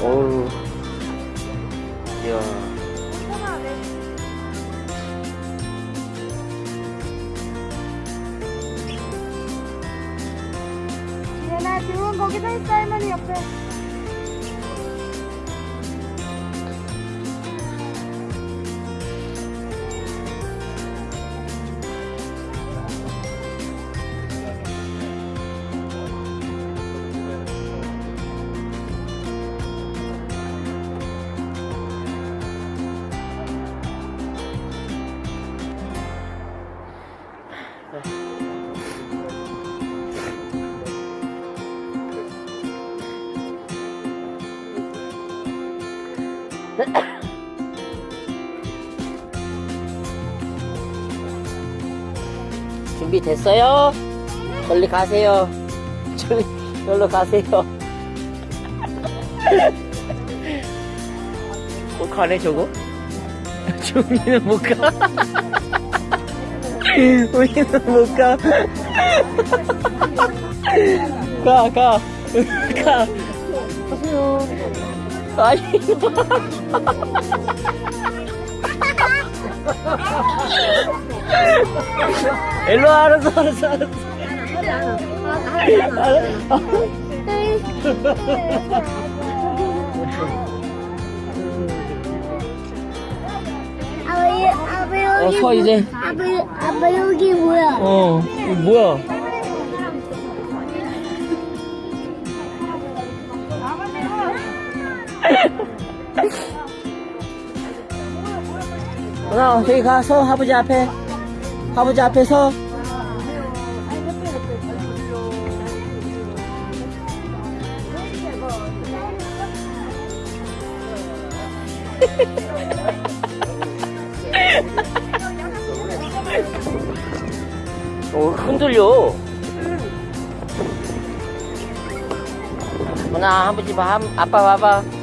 어우. 이야. 얘나 지금 거기 서 있어 할머니 옆에. 준비됐어요? 저리 가세요. 저리, 저리로 가세요. 못 가네, 저거? 종이는 못 가. 우리는 못 가. 가, 가. 가. 가세요. 아니. 일로 와, 알았어, 알았어, 알았어. 아빠 어, 여기. 서 이제. 아빠, 아빠 여기 뭐야? 어, 이거 뭐야? 누나, 저기 가서 아버지 앞에. 아버지 앞에 서. 어, 흔들려. 누나, 아버지 봐, 한- 아빠 봐봐.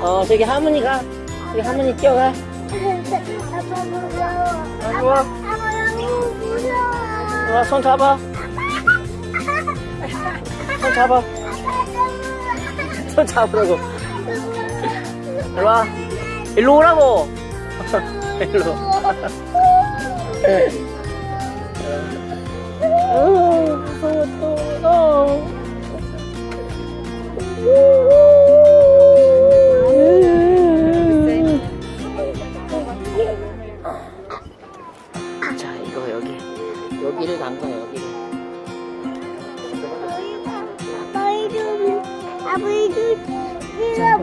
어, 저기 할머니가. 저기 할머니 뛰어가. 아빠 무서워. 빨리 와. 아빠 너무 무서워. 누나, 손 잡아. 손 잡아. 손 잡으라고. 일로 와. 일로 오라고. 일로. 어,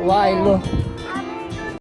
아빠